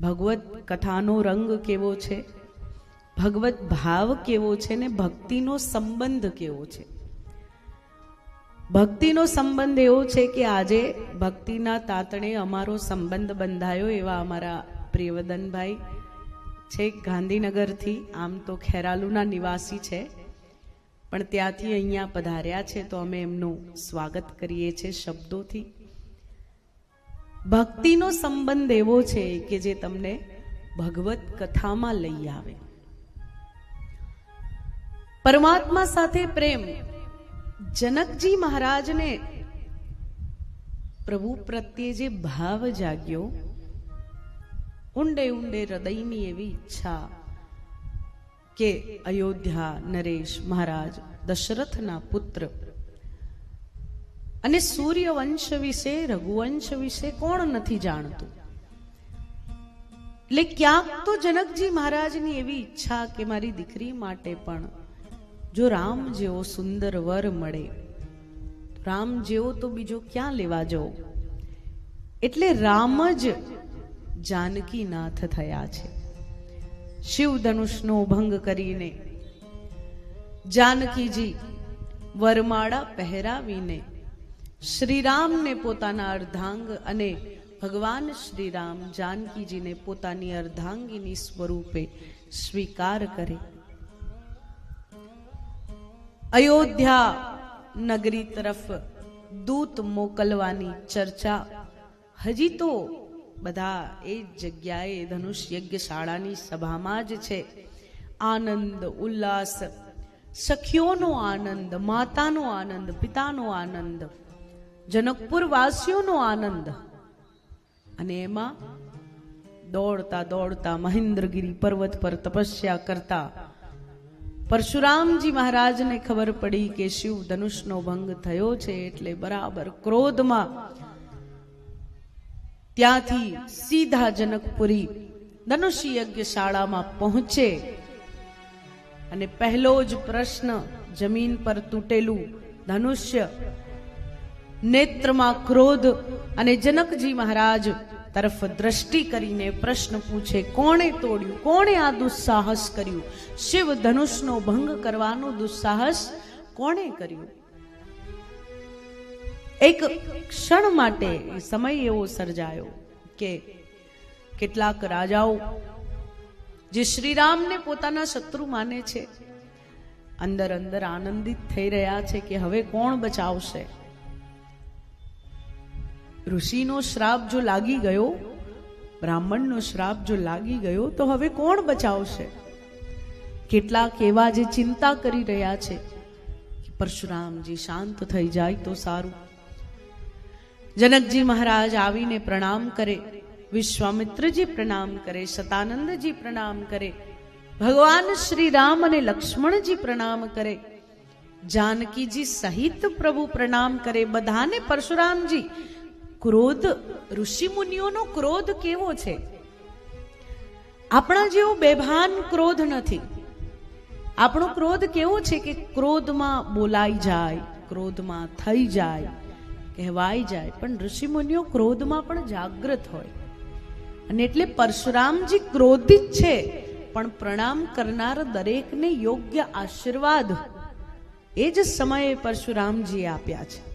ભગવત કથાનો રંગ કેવો છે? ભગવત ભાવ કેવો છે ને ભક્તિનો સંબંધ કેવો છે? ભક્તિનો સંબંધ એવો છે કે આજે ભક્તિના તાતણે અમારો સંબંધ બંધાયો એવા અમારા પ્રિયવદનભાઈ છે ગાંધીનગરથી. આમ તો ખેરાલુના નિવાસી છે. પણ ત્યાંથી અહીંયા પધાર્યા છે તો અમે એમનું સ્વાગત કરીએ છીએ શબ્દોથી. ભક્તિનો સંબંધ એવો છે કે જે તમને ભગવત કથામાં લઈ આવે. પરમાત્મા સાથે પ્રેમ. જનકજી મહારાજને પ્રભુ પ્રત્યે જે ભાવ જાગ્યો, ઊંડે ઊંડે હૃદયની એવી ઈચ્છા કે અયોધ્યા નરેશ મહારાજ દશરથના પુત્ર અને સૂર્યવંશ વિશે રઘુવંશ વિશે કોણ નથી જાણતું? એટલે ક્યાંક તો જનકજી મહારાજની એવી ઈચ્છા કે મારી દીકરી માટે પણ જો રામ જેવો સુંદર વર મળે રામ જેવો તો બીજો ક્યાં લેવા જવો? એટલે રામ જ જાનકીનાથ થયા છે. શિવ ધનુષનો ભંગ કરીને જાનકીજી વરમાળા પહેરાવીને શ્રીરામને પોતાના અર્ધાંગ અને ભગવાન શ્રીરામ જાનકીજીને પોતાની અર્ધાંગીની સ્વરૂપે સ્વીકાર કરે. અયોધ્યા નગરી તરફ દૂત મોકલવાની ચર્ચા. હજી તો બધા એ જગ્યાએ ધનુષ યજ્ઞશાળાની સભામાં જ છે. આનંદ, ઉલ્લાસ, સખીઓનો આનંદ, માતાનો આનંદ, પિતાનો આનંદ જનકપુર વાસીઓનો આનંદ. અને એમાં દોડતા દોડતા મહેન્દ્રગીરી પર્વત પર તપસ્યા કરતા પરશુરામજી મહારાજને ખબર પડી કે શિવ ધનુષનો ભંગ થયો છે એટલે બરાબર ક્રોધમાં ત્યાંથી સીધા જનકપુરી ધનુષી યજ્ઞશાળામાં પહોંચે. અને પહેલો જ પ્રશ્ન જમીન પર તૂટેલું ધનુષ્ય નેત્રમાં ક્રોધ અને જનકજી મહારાજ તરફ દ્રષ્ટિ કરીને પ્રશ્ન પૂછે, કોણે તોડ્યું? કોણે આ દુસ્સાહસ કર્યું? શિવ ધનુષનો ભંગ કરવાનો દુસ્સાહસ કોણે કર્યું? એક ક્ષણ માટે સમય એવો સર્જાયો કે કેટલાક રાજાઓ જે શ્રીરામને પોતાના શત્રુ માને છે અંદર અંદર આનંદિત થઈ રહ્યા છે કે હવે કોણ બચાવશે? ઋષિનો શ્રાપ જો લાગી ગયો, બ્રાહ્મણનો શ્રાપ જો લાગી ગયો, તો હવે કોણ બચાવશે? કેટલાક એવા જે ચિંતા કરી રહ્યા છે પરશુરામજી શાંત થઈ જાય તો સારું. જનકજી મહારાજ આવીને પ્રણામ કરે, વિશ્વામિત્રજી પ્રણામ કરે, સતાનંદજી પ્રણામ કરે, ભગવાન શ્રી રામ અને લક્ષ્મણજી પ્રણામ કરે, જાનકીજી સહિત પ્રભુ પ્રણામ કરે, બધાને પરશુરામજી ક્રોધ ઋષિ મુનિઓનો ક્રોધ કેવો છે? આપણા જેવો બેભાન ક્રોધ નથી. આપણો ક્રોધ કેવો છે કે ક્રોધમાં બોલાઈ જાય, ક્રોધમાં થઈ જાય કહેવાય જાય. પણ ઋષિ મુનિઓ ક્રોધમાં પણ જાગૃત હોય. અને એટલે પરશુરામજી ક્રોધિત છે, પણ પ્રણામ કરનાર દરેકને યોગ્ય આશીર્વાદ. એ જ સમયે પરશુરામજીએ આપ્યા છે.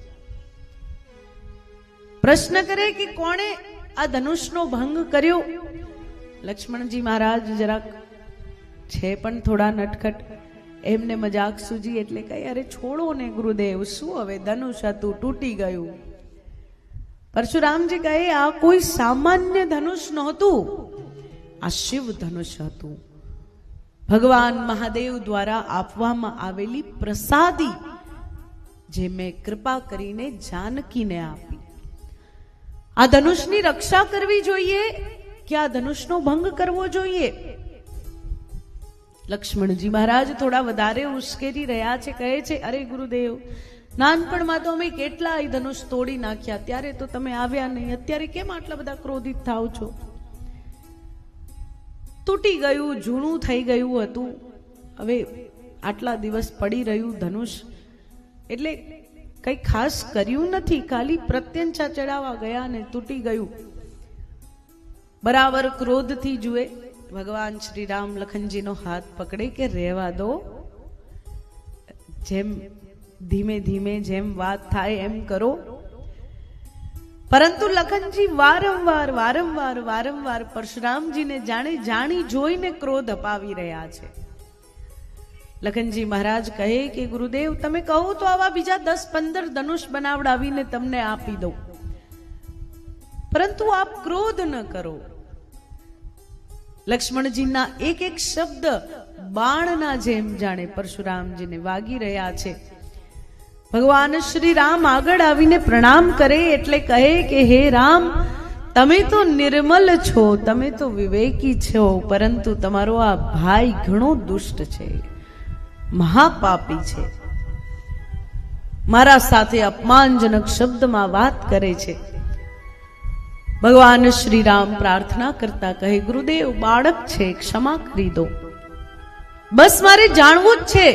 પ્રશ્ન કરે કે કોણે આ ધનુષનો ભંગ કર્યો? લક્ષ્મણજી મહારાજ જરાક છે પણ થોડા નટખટ. એમને મજાક સૂજી એટલે કહે, અરે છોડો ને ગુરુદેવ, શું હવે ધનુષ હતું, તૂટી ગયું. પરશુરામજી કહે, આ કોઈ સામાન્ય ધનુષ નહોતું, આ શિવ ધનુષ હતું. ભગવાન મહાદેવ દ્વારા આપવામાં આવેલી પ્રસાદી જે મેં કૃપા કરીને જાનકીને આપી. આ ધનુષની રક્ષા કરવી જોઈએ કે આ ધનુષનો ભંગ કરવો જોઈએ? લક્ષ્મણજી મહારાજ થોડા વધારે ઉશ્કેરી રહ્યા છે, કહે છે, અરે ગુરુદેવ, નાનપણમાં તો અમે કેટલા ધનુષ તોડી નાખ્યા ત્યારે તો તમે આવ્યા નહીં. અત્યારે કેમ આટલા બધા ક્રોધિત થાવ છો? તૂટી ગયું જૂનું થઈ ગયું હતું. હવે આટલા દિવસ પડી રહ્યું ધનુષ. એટલે કંઈ ખાસ કર્યું નથી. ખાલી પ્રત્યંછા ચડાવવા ગયા ને તૂટી ગયું. બરાબર ક્રોધથી જુએ. ભગવાન શ્રી રામ લખનજીનો હાથ પકડે કે રહેવા દો. જેમ ધીમે ધીમે જેમ વાત થાય એમ કરો. પરંતુ લખનજી વારંવાર વારંવાર વારંવાર પરશુરામજીને જાણે જાણી જોઈને ક્રોધ અપાવી રહ્યા છે. લખનજી મહારાજ કહે કે, ગુરુદેવ, તમે કહો તો આવા બીજા દસ પંદર ધનુષ બનાવડાવીને તમને આપી દઉં. પરંતુ આપ ક્રોધ ન કરો. લક્ષ્મણજીના એક એક શબ્દ બાણના જેમ જાણે પરશુરામજીને વાગી રહ્યા છે. ભગવાન શ્રી રામ આગળ આવીને પ્રણામ કરે એટલે કહે કે, હે રામ, તમે તો નિર્મલ છો, તમે તો વિવેકી છો, પરંતુ તમારો આ ભાઈ ઘણો દુષ્ટ છે. મહાપાપી છે. મારા સાથે અપમાનજનક શબ્દમાં વાત કરે છે. ભગવાન શ્રી રામ પ્રાર્થના કરતા કહે, ગુરુદેવ, બાળક છે, ક્ષમા કરી દો. બસ મારે જાણવું જ છે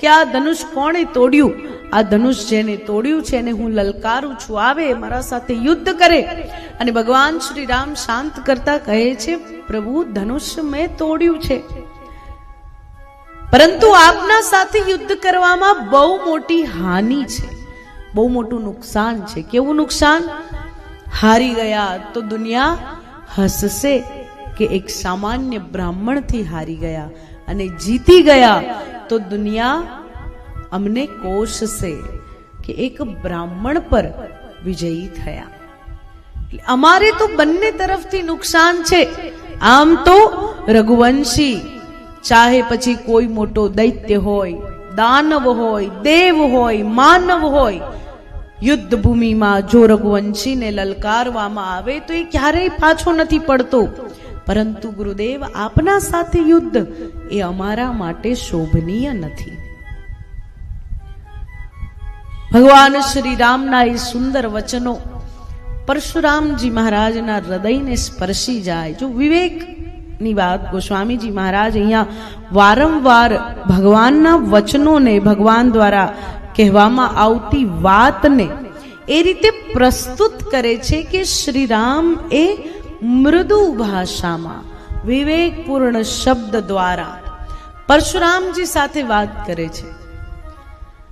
કે આ ધનુષ કોણે તોડ્યું? આ ધનુષ જેને તોડ્યું છે એને હું લલકારું છું. આવે, મારા સાથે યુદ્ધ કરે. અને ભગવાન શ્રી રામ શાંત કરતા કહે છે, પ્રભુ, ધનુષ મેં તોડ્યું છે. પરંતુ આપના સાથે યુદ્ધ કરવામાં બહુ મોટી હાનિ છે. બહુ મોટું નુકસાન છે. કેવું નુકસાન? હારી ગયા તો દુનિયા હસશે કે એક સામાન્ય બ્રાહ્મણથી હારી ગયા અને જીતી ગયા તો દુનિયા અમને કોશશે કે એક બ્રાહ્મણ પર વિજયી થયા. અમારે તો બંને તરફથી નુકસાન છે. આમ તો રઘુવંશી ચાહે પછી કોઈ મોટો દૈત્ય હોય, દાનવ હોય, દેવ હોય, માનવ હોય યુદ્ધ ભૂમિમાં જો રઘુવંશીને લલકારવામાં આવે તો એ ક્યારેય પાછો નથી પડતો. પરંતુ ગુરુદેવ, આપના સાથે યુદ્ધ એ અમારા માટે શોભનીય નથી. ભગવાન શ્રી રામના એ સુંદર વચનો પરશુરામજી મહારાજના હૃદયને સ્પર્શી જાય. જો વિવેક ની વાત ગોસ્વામીજી મહારાજ અહીંયા વારંવાર ભગવાનના વચનોને ભગવાન દ્વારા કહેવામાં આવતી વાતને એ રીતે પ્રસ્તુત કરે છે કે શ્રી રામ એ મૃદુ ભાષામાં, વિવેકપૂર્ણ શબ્દ દ્વારા પરશુરામજી સાથે વાત કરે છે.